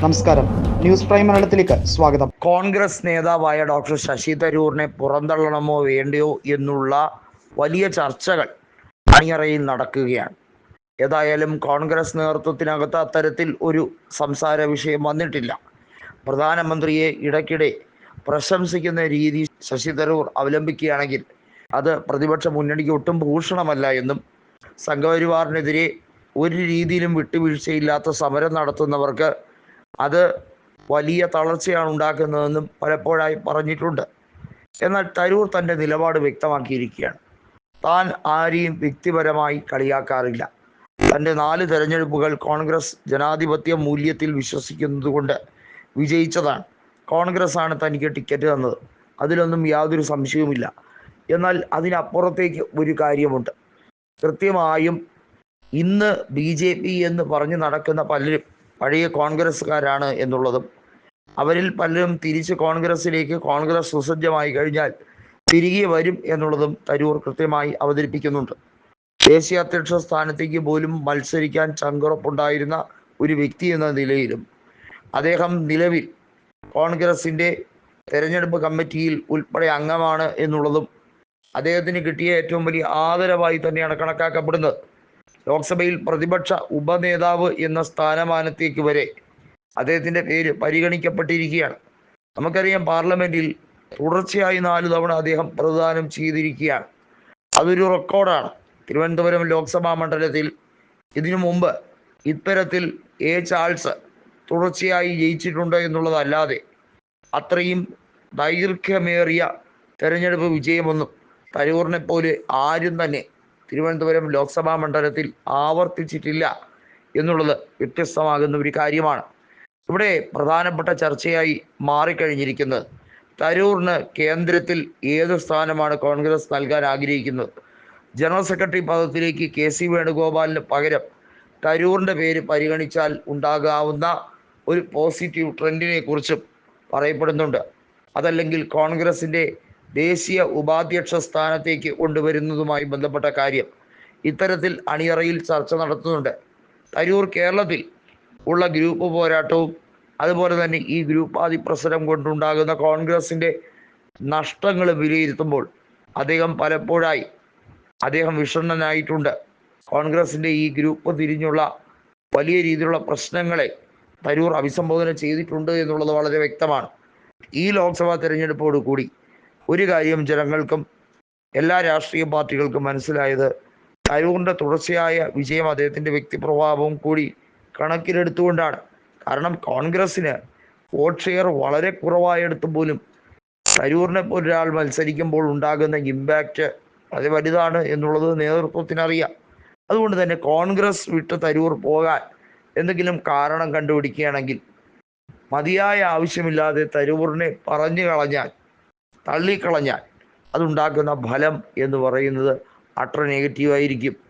നമസ്കാരം. News prime മലയാളത്തിലേക്ക് സ്വാഗതം. കോൺഗ്രസ് നേതാവായ ഡോക്ടർ ശശി തരൂറിനെ പുറന്തള്ളണമോ വേണ്ടയോ എന്നുള്ള വലിയ ചർച്ചകൾ അണിയറയിൽ നടക്കുകയാണ്. ഏതായാലും കോൺഗ്രസ് നേതൃത്വത്തിനകത്ത് അത്തരത്തിൽ ഒരു സംസാര വിഷയം വന്നിട്ടില്ല. പ്രധാനമന്ത്രിയെ ഇടയ്ക്കിടെ പ്രശംസിക്കുന്ന രീതി ശശി തരൂർ അവലംബിക്കുകയാണെങ്കിൽ അത് പ്രതിപക്ഷ മുന്നണിക്ക് ഒട്ടും ഭൂഷണമല്ല എന്നും സംഘപരിവാറിനെതിരെ ഒരു രീതിയിലും വിട്ടുവീഴ്ചയില്ലാത്ത സമരം നടത്തുന്നവർക്ക് അത് വലിയ തളർച്ചയാണ് ഉണ്ടാക്കുന്നതെന്നും പലപ്പോഴായി പറഞ്ഞിട്ടുണ്ട്. എന്നാൽ തരൂർ തന്റെ നിലപാട് വ്യക്തമാക്കിയിരിക്കുകയാണ്. താൻ ആരെയും വ്യക്തിപരമായി കളിയാക്കാറില്ല. തന്റെ നാല് തെരഞ്ഞെടുപ്പുകൾ കോൺഗ്രസ് ജനാധിപത്യ മൂല്യത്തിൽ വിശ്വസിക്കുന്നതുകൊണ്ട് വിജയിച്ചതാണ്. കോൺഗ്രസ് ആണ് തനിക്ക് ടിക്കറ്റ് തന്നത്. അതിലൊന്നും യാതൊരു സംശയവുമില്ല. എന്നാൽ അതിനപ്പുറത്തേക്ക് ഒരു കാര്യമുണ്ട്. കൃത്യമായും ഇന്ന് ബി ജെ പി എന്ന് പറഞ്ഞു നടക്കുന്ന പലരും പഴയ കോൺഗ്രസ്സുകാരാണ് എന്നുള്ളതും അവരിൽ പലരും തിരിച്ച് കോൺഗ്രസ്സിലേക്ക് കോൺഗ്രസ് സുസജ്ജമായി കഴിഞ്ഞാൽ തിരികെ വരും എന്നുള്ളതും തരൂർ കൃത്യമായി അവതരിപ്പിക്കുന്നുണ്ട്. ദേശീയ അധ്യക്ഷ സ്ഥാനത്തേക്ക് പോലും മത്സരിക്കാൻ ചങ്കുറപ്പുണ്ടായിരുന്ന ഒരു വ്യക്തി എന്ന നിലയിലും അദ്ദേഹം നിലവിൽ കോൺഗ്രസിന്റെ തെരഞ്ഞെടുപ്പ് കമ്മിറ്റിയിൽ ഉൾപ്പെടെ അംഗമാണ് എന്നുള്ളതും അദ്ദേഹത്തിന് കിട്ടിയ ഏറ്റവും വലിയ ആദരവായി തന്നെയാണ് കണക്കാക്കപ്പെടുന്നത്. ലോക്സഭയിൽ പ്രതിപക്ഷ ഉപനേതാവ് എന്ന സ്ഥാനമാനത്തേക്ക് വരെ അദ്ദേഹത്തിന്റെ പേര് പരിഗണിക്കപ്പെട്ടിരിക്കുകയാണ്. നമുക്കറിയാം പാർലമെന്റിൽ തുടർച്ചയായി നാല് തവണ അദ്ദേഹം പ്രദാനം ചെയ്തിരിക്കുകയാണ്. അതൊരു റെക്കോർഡാണ്. തിരുവനന്തപുരം ലോക്സഭാ മണ്ഡലത്തിൽ ഇതിനു മുമ്പ് ഇത്തരത്തിൽ എ ചാൾസ് തുടർച്ചയായി ജയിച്ചിട്ടുണ്ട് എന്നുള്ളതല്ലാതെ അത്രയും ദൈർഘ്യമേറിയ തെരഞ്ഞെടുപ്പ് വിജയമൊന്നും തരൂറിനെ പോലെ ആരും തന്നെ തിരുവനന്തപുരം ലോക്സഭാ മണ്ഡലത്തിൽ ആവർത്തിച്ചിട്ടില്ല എന്നുള്ളത് വ്യത്യസ്തമാകുന്ന ഒരു കാര്യമാണ്. ഇവിടെ പ്രധാനപ്പെട്ട ചർച്ചയായി മാറിക്കഴിഞ്ഞിരിക്കുന്നത്. തരൂറിന് കേന്ദ്രത്തിൽ ഏത് സ്ഥാനമാണ് കോൺഗ്രസ് നൽകാൻ ആഗ്രഹിക്കുന്നത്? ജനറൽ സെക്രട്ടറി പദത്തിലേക്ക് കെ സി വേണുഗോപാലിന് പകരം തരൂറിന്റെ പേര് പരിഗണിച്ചാൽ ഉണ്ടാകാവുന്ന ഒരു പോസിറ്റീവ് ട്രെൻഡിനെ കുറിച്ചും പറയപ്പെടുന്നുണ്ട്. അതല്ലെങ്കിൽ കോൺഗ്രസിന്റെ ദേശീയ ഉപാധ്യക്ഷ സ്ഥാനത്തേക്ക് കൊണ്ടുവരുന്നതുമായി ബന്ധപ്പെട്ട കാര്യം ഇത്തരത്തിൽ അണിയറയിൽ ചർച്ച നടത്തുന്നുണ്ട്. തരൂർ കേരളത്തിൽ ഉള്ള ഗ്രൂപ്പ് പോരാട്ടവും അതുപോലെ തന്നെ ഈ ഗ്രൂപ്പ് അതിപ്രസരം കൊണ്ടുണ്ടാകുന്ന കോൺഗ്രസിന്റെ നഷ്ടങ്ങൾ വിലയിരുത്തുമ്പോൾ അദ്ദേഹം പലപ്പോഴായി അദ്ദേഹം വിഷണ്ണനായിട്ടുണ്ട്. കോൺഗ്രസിന്റെ ഈ ഗ്രൂപ്പ് തിരിഞ്ഞുള്ള വലിയ രീതിയിലുള്ള പ്രശ്നങ്ങളെ തരൂർ അഭിസംബോധന ചെയ്തിട്ടുണ്ട് എന്നുള്ളത് വളരെ വ്യക്തമാണ്. ഈ ലോക്സഭാ തെരഞ്ഞെടുപ്പോട് കൂടി ഒരു കാര്യം ജനങ്ങൾക്കും എല്ലാ രാഷ്ട്രീയ പാർട്ടികൾക്കും മനസ്സിലായത്. തരൂറിന്റെ തുടർച്ചയായ വിജയം അദ്ദേഹത്തിന്റെ വ്യക്തിപ്രഭാവവും കൂടി കണക്കിലെടുത്തുകൊണ്ടാണ്. കാരണം കോൺഗ്രസ്സിന് വോട്ട് ഷെയർ വളരെ കുറവായെടുത്ത് പോലും തരൂറിനെ ഒരാൾ മത്സരിക്കുമ്പോൾ ഉണ്ടാകുന്ന ഇമ്പാക്റ്റ് അത് വലുതാണ് എന്നുള്ളത് നേതൃത്വത്തിനറിയാം. അതുകൊണ്ട് തന്നെ കോൺഗ്രസ് വിട്ട് തരൂർ പോകാൻ എന്തെങ്കിലും കാരണം കണ്ടുപിടിക്കുകയാണെങ്കിൽ മതിയായ ആവശ്യമില്ലാതെ തരൂറിനെ പറഞ്ഞു കളഞ്ഞാൽ തള്ളിക്കളഞ്ഞാൽ അതുണ്ടാക്കുന്ന ഫലം എന്ന് പറയുന്നത് അത്ര നെഗറ്റീവായിരിക്കും